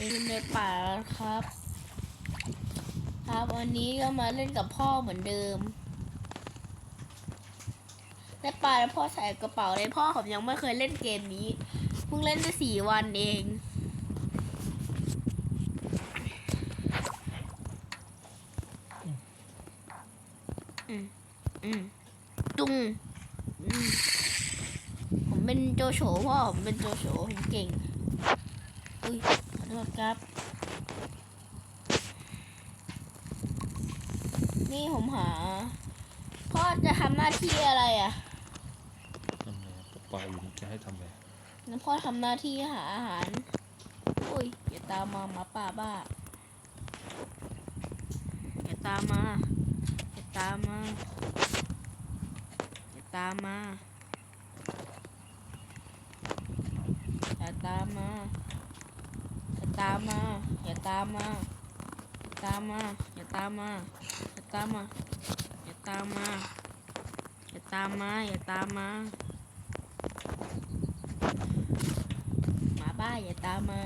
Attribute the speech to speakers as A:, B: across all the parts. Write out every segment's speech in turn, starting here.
A: อยู่ในป่าครับ ครับวันนี้ก็มาเล่นกับพ่อเหมือนเดิมและป่าแล้วพ่อใส่กระเป๋าเลยพ่อผมยังไม่เคยเล่นเกมนี้เพิ่งเล่นได้สี่วันเองอืมอืมจุงอืมผมเป็นโจโฉพ่อผมเป็นโจโฉผมเก่งอุ้ย โทษครับ นี่ผมหาพ่อจะทำหน้าที่อะไรอะ
B: ทำไงอะตกปลาอยู่นี่จะให้ทำไง
A: งั้นพ่อทำหน้าที่หาอาหารอุ้ยอย่าตามมาหมาป่าบ้าอย่าตามมาอย่าตามมาอย่าตามมาอย่าตามมาอย่า ตามมา อย่าตามมาอย่าตามมา อย่าตามมา อย่าตามมา อย่าตามมา อย่าตามมา อย่าตามมา หมาบ้าอย่าตามมา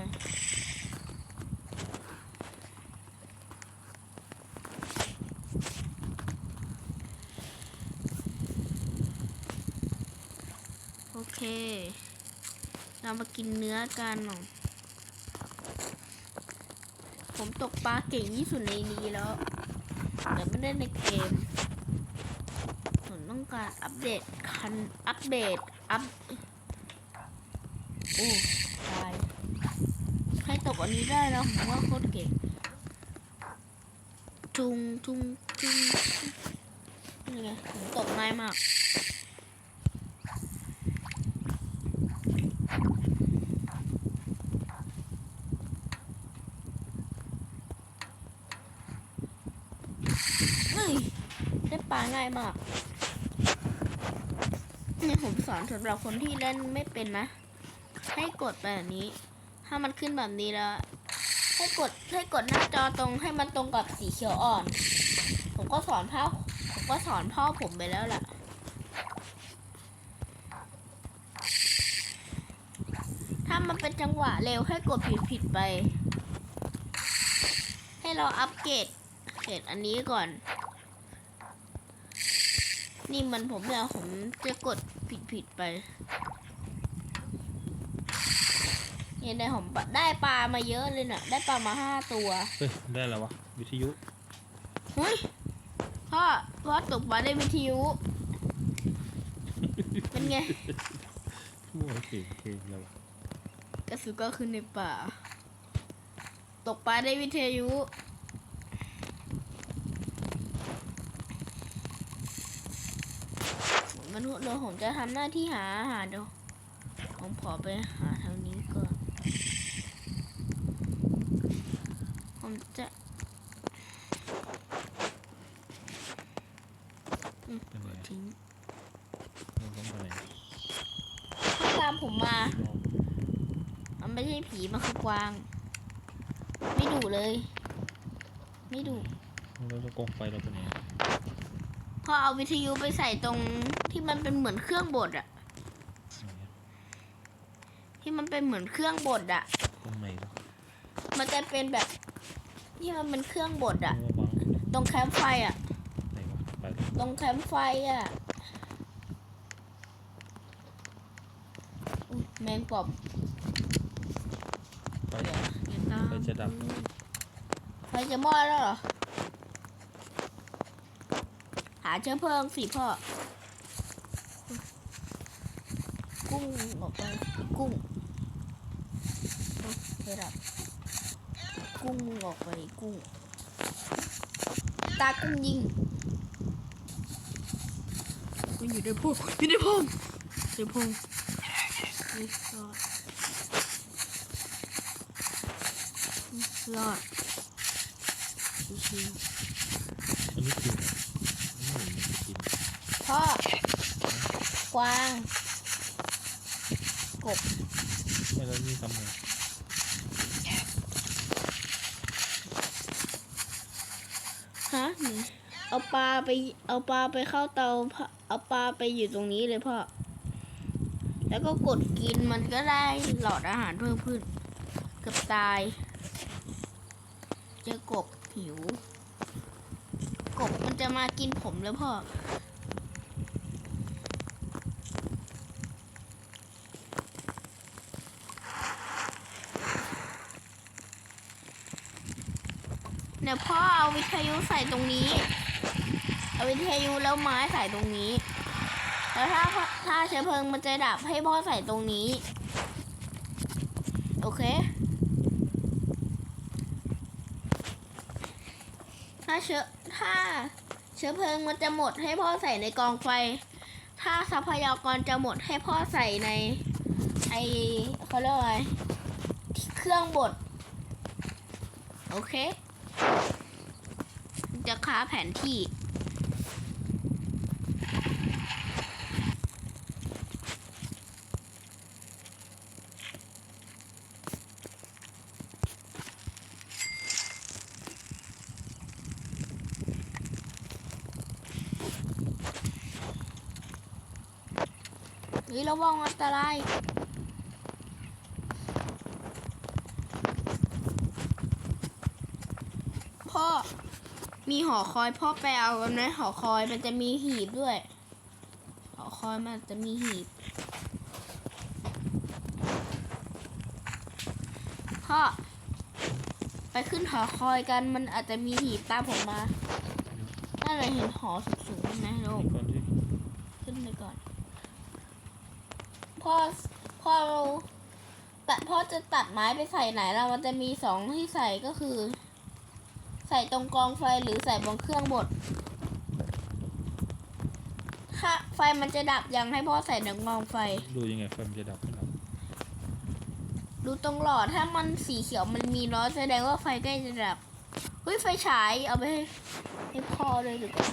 A: โอเค เรามากินเนื้อกันหน่อย ผมตกปลาเก่งที่สุดในนี้แล้ว แต่ไม่ได้ในเกม ผมต้องการอัปเดตคัน อัปเดต อัพโอ้ตาย ใครตกอันนี้ได้แล้วผมว่าโคตรเก่ง จุงจุงจุงนี่ไงผมตกง่ายมาก เฮ้ยได้ปลา ง่ายมาก นี่ผมสอนสำหรับคนที่เล่นไม่เป็นนะ ให้กดแบบนี้ ถ้ามันขึ้นแบบนี้แล้ว ให้กดให้กดหน้าจอตรงให้มันตรงกับสีเขียวอ่อน ผมก็สอนพ่อผมก็สอนพ่อผมไปแล้วแหละถ้ามันเป็นจังหวะเร็วให้กดผิดผิดไป ให้เราอัปเกรดเกรดอันนี้ก่อน นี่มันผมเนี่ยผมจะกดผิดผิดๆไปเนี่ยได้ผมได้ปลามาเยอะเลยน่ะ ได้ปลามาห้าตัว
B: เฮ้ย ได้แล้ววะ วิทยุ
A: เฮ้ยพ่อพ่อตกปลาได้วิทยุ เป็นไง
B: มั่วเก่งเก่งแล้ววะ
A: กระสือก็คือในป่า ตกปลาได้วิทยุ มันเดี๋ยวผมจะทำหน้าที่หาอาหารเดี๋ยวผมขอไปหาทางนี้ก่อน ผมจะ
B: เป็นไง
A: ทิ้ง
B: เราต้องไปไหน
A: ถ้าตามผมมา มันไม่ใช่ผีมันคือกวาง ไม่ดุเลย ไม่ดุ
B: เราจะกองไฟเราไปไหน
A: พอเอาวิทยุไปใส่ตรงที่มันเป็นเหมือนเครื่องบดอะ
B: ไหนอะ
A: ที่มันเป็นเหมือนเครื่องบดอะ
B: ตรงไหนวะ
A: มันจะเป็นแบบที่มันเป็นเครื่องบดอะ
B: เอามาวางไหน
A: ตรงแคมป์ไฟอะ
B: ไหนวะไปเลย
A: ตรงแคมป์ไฟอะอุ๊ยแมงป่อง
B: ไป
A: เดี๋ยวเดี๋ยวตาม
B: ไฟจะดับ
A: ไฟจะมอดแล้วเหรอ หาเชื้อเพลิงสิพ่อ กุ้งออกไปกุ้งโอ๊ยเดี๋ยวดับกุ้งออกไปกุ้ง ตากุ้งยิงมันอยู่ในพงอยู่ในพงในพงเฮ้ยรอดรอดชิว
B: อันนี้คือ
A: พ่อกวางกบ
B: ไม่แล้วนี่ทำไง
A: ฮะนี่เอาปลาไปเอาปลาไปเข้าเตาพ่อเอาปลาไปอยู่ตรงนี้เลยพ่อ แล้วก็กดกินมันก็ได้หลอดอาหารเพิ่มขึ้นเกือบตาย
B: เเจ
A: อกบหิว กบมันจะมากินผมแล้วพ่อ เดี๋ยวพ่อเอาวิทยุใส่ตรงนี้ เอาวิทยุแล้วไม้ใส่ตรงนี้ แล้วถ้าถ้าเชื้อเพลิงมันจะดับให้พ่อใส่ตรงนี้ โอเค ถ้าเชื้อถ้าเชื้อเพลิงมันจะหมดให้พ่อใส่ในกองไฟ ถ้าทรัพยากรจะหมดให้พ่อใส่ในไอเขาเรียกว่าอะไรเครื่องบด โอเค จะค้าแผนที่ เฮ้ยระวังอันตราย พ่อ มีหอคอยพ่อไปเอากันไหมหอคอยมันจะมีหีบด้วย หอคอยมันจะมีหีบ พ่อ ไปขึ้นหอคอยกันมันอาจจะมีหีบตามผมมาน่าจะเห็นหอสูงๆไหมลูกขึ้นไปก่อน พ่อ พ่อเราตัดพ่อจะตัดไม้ไปใส่ไหนแล้วมันจะมีสองที่ใส่ก็คือ ใส่ตรงกองไฟหรือใส่บนเครื่องบด ถ้าไฟมันจะดับยังให้พ่อใส่ในกองไฟ
B: ดูยังไงไฟมันจะดับไม่ดับ
A: ดูตรงหลอดถ้ามันสีเขียวมันมีน้อยแสดงว่าไฟใกล้จะดับเฮ้ยไฟฉายเอาไปให้ให้พ่อเลยดีกว่า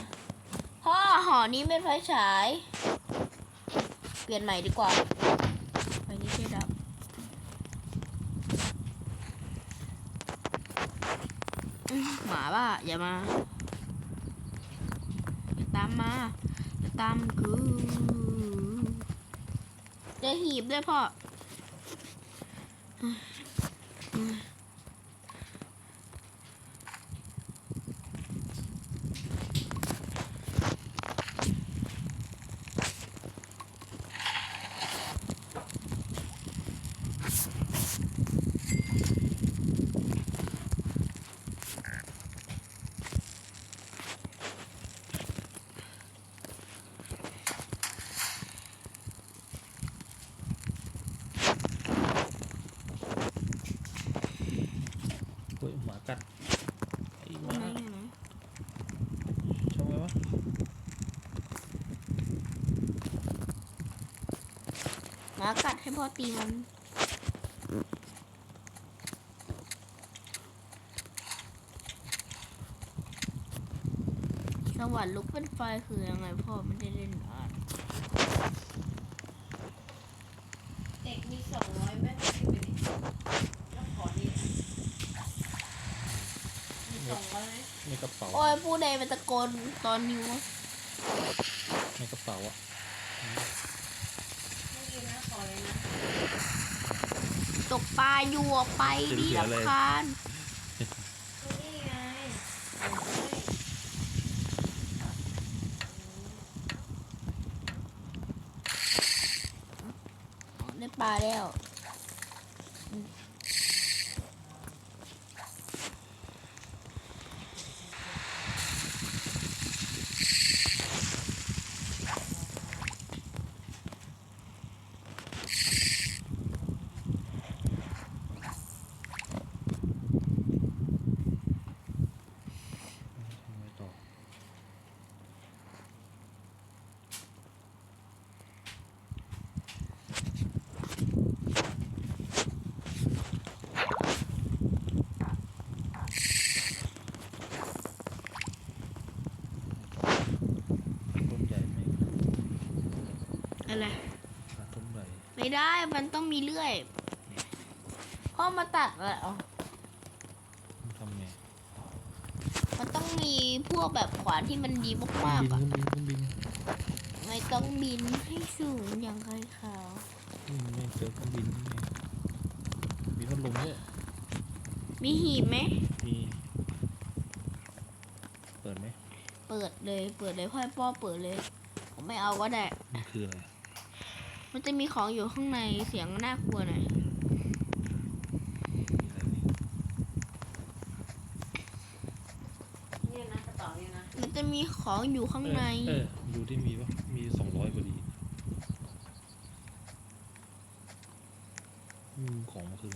A: พ่อหอนี้เป็นไฟฉาย เปลี่ยนใหม่ดีกว่า ไฟนี้จะดับ อื้ ว่าบ้าอย่ามาอย่าตามมาอย่าตามกูจะหีบด้วยพ่อ
B: เฮ้ยหมากัดไอ้ห
A: ไหน
B: มา
A: ไหนไหน
B: ชอบไหมวะ
A: ห มากัดให้พ่อตีมัน สวรรค์ลุกเป็นไฟคือยังไงพ่อไม่ได้เล่นอ่าน
C: เด็กมีสองร้อยแม่ต้องไปดิแล้วขอดีมีสองร้อยไหม
B: ในกระเป๋า
A: โอ้ยผู้ใดเป็นตะโกนตอนนิ้ววะ
B: ในกระเป๋าอะ
C: ไม่ดีนะขอเลยนะ
A: ตกปลาอยู่ออกไปดิรำคาญ
C: นี่ไง
A: ได้ปลาแล้ว
B: ทำไงต่อ ต้นใหญ่ไหม
A: อะไร
B: หาต้นใหญ่
A: ไม่ได้มันต้องมีเลื่อยพ่อมาตัดอะเอา
B: มันทำไง
A: มันต้องมีพวกแบบขวานที่มันดี
B: เค
A: มาก
B: รื่
A: ๆ
B: อง
A: อะ
B: บินเครื่องบินเครื่องบิน
A: ไม่ต้องบินให้สูงอย่างไรขาว
B: นี่มันไม่เจอเครื่องบินนี่ไงมีพัดลมด้วย
A: มีหีบไหม
B: มี
A: เปิดเลยเปิดเลยพ่อให้พ่อเปิดเลย ผมไม่เอาก็ได้
B: มันคืออะไร
A: มันจะมีของอยู่ข้างในเสียงน่ากลัวหน่อย
B: มีอะไรนี่
C: เนี่ยนะกระเป๋าเนี่ยนะ
A: มันจะมีของอยู่ข้างใน
B: เออเออดูที่มีปะมีสองร้อยพอดีอืมของมันคืออะไร